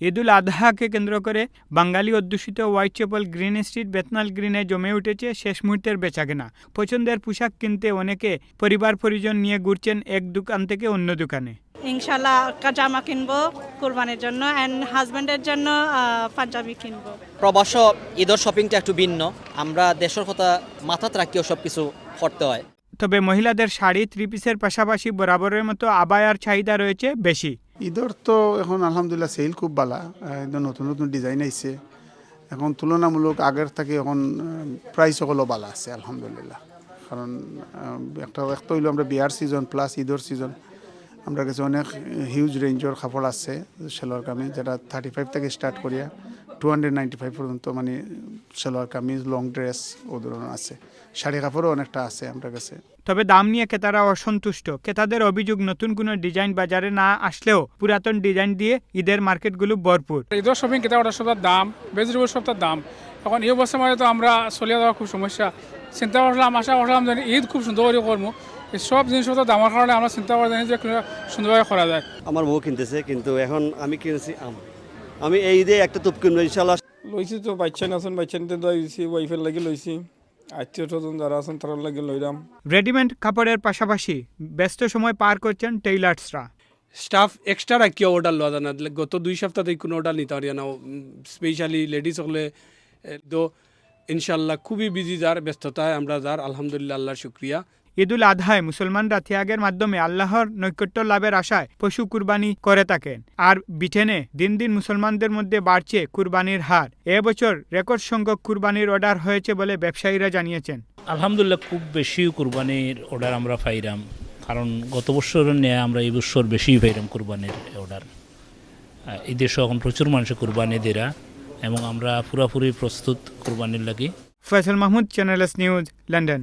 ঈদুল আজহাকে কেন্দ্র করে বাঙালি অধ্যুষিত Whitechapel Green street Bethnal গ্রিনে জমে উঠেছে শেষ মুহূর্তের বেচাকেনা। পছন্দের পোশাক কিনতে অনেকে পরিবার পরিজন নিয়ে ঘুরছেন এক দোকান থেকে অন্য দোকানে। ইনশাল্লাহ জামা কিনবো কোরবানির জন্য অ্যান্ড হাজব্যান্ডের জন্য পাঞ্জাবি কিনবো। প্রবাস ঈদর শপিংটা একটু ভিন্ন। আমরা দেশের কথা মাথাত রাখিও সব কিছু করতে হয়। তবে মহিলাদের শাড়ি থ্রি পিসের পাশাপাশি বরাবরের মতো আবায়ার চাহিদা রয়েছে বেশি। ঈদর তো এখন আলহামদুলিল্লাহ সেল খুব একদম নতুন নতুন ডিজাইন আইছে। এখন তুলনামূলক আগের থেকে এখন প্রাইস সকলও বালা আছে, আলহামদুলিল্লাহ। কারণ একটা একটা হইল আমরা বিয়ার সিজন প্লাস ঈদর সিজন আমরা কাছে অনেক হিউজ রেঞ্জের কাপড় আছে সেলোয়ার কামিজ যেটা থার্টি ফাইভ থেকে স্টার্ট করিয়া। টু হান্ড্রেড নাইনটি ফাইভ পর্যন্ত মানে সেলোয়ার কামিজ লং ড্রেস ও ধরনের আছে। শাড়ি কাপড়ও অনেকটা আছে আমার কাছে। তবে দাম নিয়ে ক্রেতারা অসন্তুষ্ট। ক্রেতাদের অভিযোগ নতুন কোনো ডিজাইন বাজারে না আসলেও পুরাতন ডিজাইন দিয়ে ঈদের মার্কেটগুলো ভরপুর। ঈদের শপিং কেতা ওটা সবটার দাম ভেজিটেবল সবটার দাম। এখন এই অবস্থার মধ্যে তো আমরা চলিয়ে যাওয়া খুব সমস্যা। চিন্তা করলাম আশা করলাম যে ঈদ খুব সুন্দর করে করব। এই সব জিনিসপত্র দামের কারণে আমরা চিন্তা করে জানি যে সুন্দরভাবে করা যায়। আমার বউ কিনতেছে কিন্তু এখন আমি কিনেছি আম। আমি এই ঈদে একটা তুপ কিনবো ইনশাল্লাহ লইছি তো বাচ্চান আছেন বাচ্চানিতে দইছি ওয়াইফের লাগি লইছি। আত্মীয় স্বজন যারা আছেন তার লাগি লইলাম। রেডিমেড কাপড়ের পাশাপাশি ব্যস্ত সময় পার করছেন টেইলার্সরা। স্টাফ এক্সট্রা রাখি অর্ডার লওয়া যায় না। গত দুই সপ্তাহ থেকে কোনো অর্ডার নিতে পারি না। স্পেশালি লেডিস হলে তো ইনশাল্লাহ খুবই বিজি যার ব্যস্ততায় আমরা যার আলহামদুলিল্লাহ আল্লাহর শুক্রিয়া। ঈদুল আজহায় মুসলমানরা ত্যাগের মাধ্যমে আল্লাহর নৈকট্য লাভের আশায় পশু কুরবানি করে থাকেন। আর ব্রিটেনে দিন দিন মুসলমানদের মধ্যে বাড়ছে কুরবানির হার। এবছর রেকর্ড সংখ্যক কুরবানির অর্ডার হয়েছে বলে ব্যবসায়ীরা জানিয়েছেন। আলহামদুলিল্লাহ খুব বেশি কুরবানির অর্ডার আমরা পাইরাম। কারণ গত বছরের নিয়ে আমরা এই বছর বেশি পাইরাম কুরবানির অর্ডার। এই দেশে এখন প্রচুর মানুষের কুরবানি দেরা। এবং আমরা পুরোপুরি প্রস্তুত কোরবানির লাগি। Faisal Mahmud channel news London